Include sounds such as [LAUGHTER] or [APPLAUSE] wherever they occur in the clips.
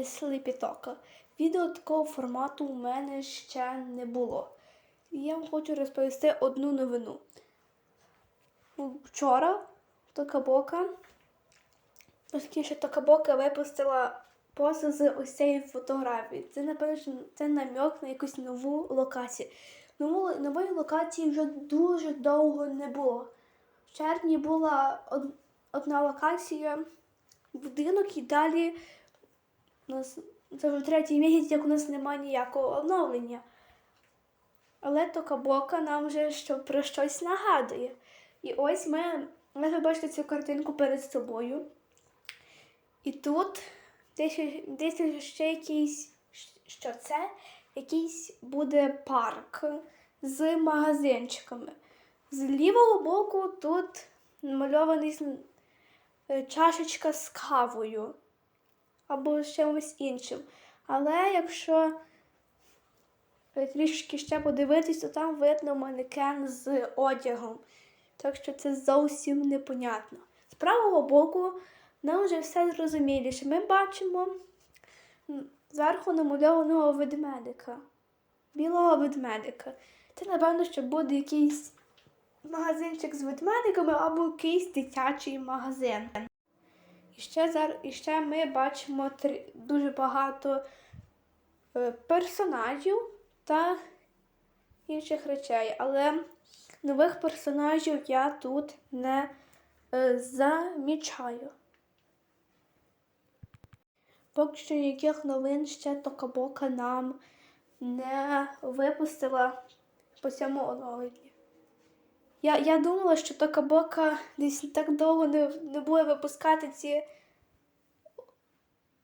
Каналі Слипітока. Відео такого формату у мене ще не було. І я вам хочу розповісти одну новину. Ну, Вчора Токабока, оскільки Токабока випустила пост з ось цієї фотографії. Це, напевно, це намек на якусь нову локацію. Нову, нової локації вже дуже довго не було. В червні була од- одна локація будинок і далі у нас це вже третій місяць, як у нас немає ніякого оновлення. Але Токабока нам вже що, про щось нагадує. І ось ми, ви бачите цю картинку перед собою. І тут десь, десь ще якийсь, що це якийсь буде парк з магазинчиками. З лівого боку тут намальований е, чашечка з кавою або з чимось іншим. Але якщо трішки ще подивитись, то там видно манекен з одягом. Так що це зовсім непонятно. З правого боку нам вже все зрозуміліше. Ми бачимо зверху намальованого ведмедика, білого ведмедика. Це, напевно, що буде якийсь магазинчик з ведмедиками або якийсь дитячий магазин. І ще, зар... і ще ми бачимо три... дуже багато е, персонажів та інших речей. Але нових персонажів я тут не е, замічаю. Поки що ніяких новин ще Токабока нам не випустила по цьому оновленню. Я, я думала, що Токабока десь так довго не, не буде випускати ці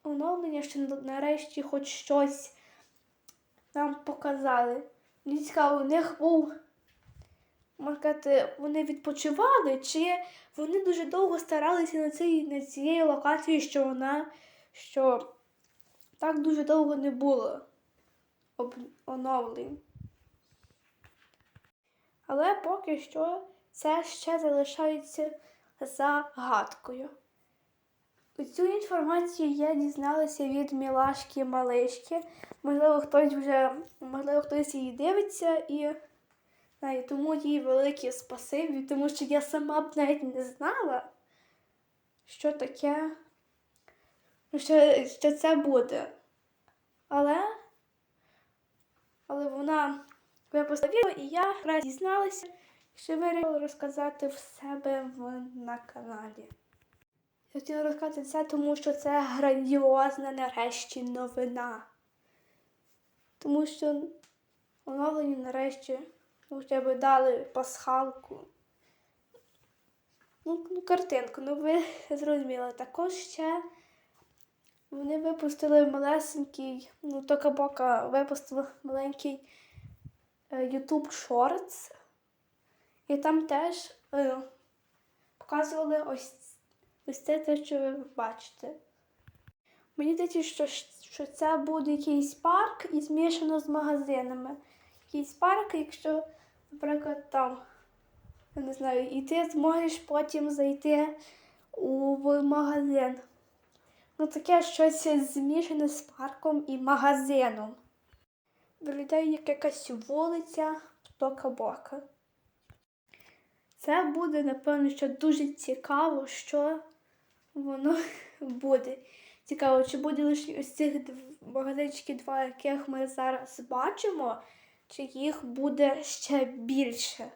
оновлення, що нарешті хоч щось нам показали. Мені цікаво, у них був, можна вони відпочивали, чи вони дуже довго старалися на цій, на цієї локації, що вона що так дуже довго не було оновлень. Але поки що це ще залишається загадкою. Цю інформацію я дізналася від Мілашки Малишки. Можливо, хтось вже, можливо, хтось її дивиться і знає, тому їй велике спасибі, тому що я сама б навіть не знала, що таке, що, що це буде. Але, але вона випустила відео, і я якраз дізналася, що вирішила розказати в себе в, на каналі. Я хотіла розказати це, тому що це грандіозна нарешті новина. Тому що оновлені нарешті хоча б дали пасхалку. Ну, ну, картинку, ну ви зрозуміли. Також ще вони випустили малесенький, ну, Тока-Бока випустила маленький YouTube Shorts. І там теж е, показували ось, ось це те, що ви бачите. Мені здається, що, що це буде якийсь парк і змішано з магазинами. Якийсь парк, якщо, наприклад, там, я не знаю, і ти зможеш потім зайти у в магазин. Ну, таке щось змішане з парком і магазином. Виглядає як якась вулиця Тока-Бока. Це буде, напевно, що дуже цікаво, що воно [LAUGHS] буде. Цікаво, чи буде лише ось цих магазинчиків два, яких ми зараз бачимо, чи їх буде ще більше.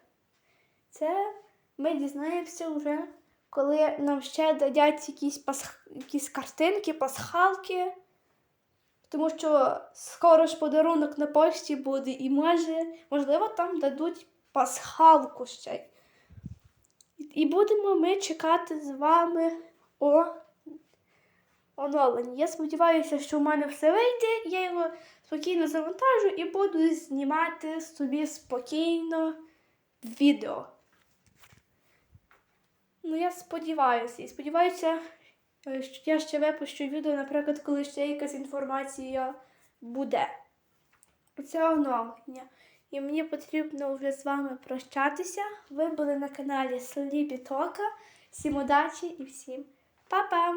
Це ми дізнаємося вже, коли нам ще дадять якісь, пасх... якісь картинки, пасхалки. Тому що скоро ж подарунок на пошті буде, і може, можливо, там дадуть пасхалку ще. І будемо ми чекати з вами о оновленні. Я сподіваюся, що в мене все вийде, я його спокійно завантажу і буду знімати собі спокійно відео. Ну, я сподіваюся. І сподіваюся, я ще випущу відео, наприклад, коли ще якась інформація буде. Це оновлення. І мені потрібно вже з вами прощатися. Ви були на каналі Сліпі Тока. Всім удачі і всім па-па!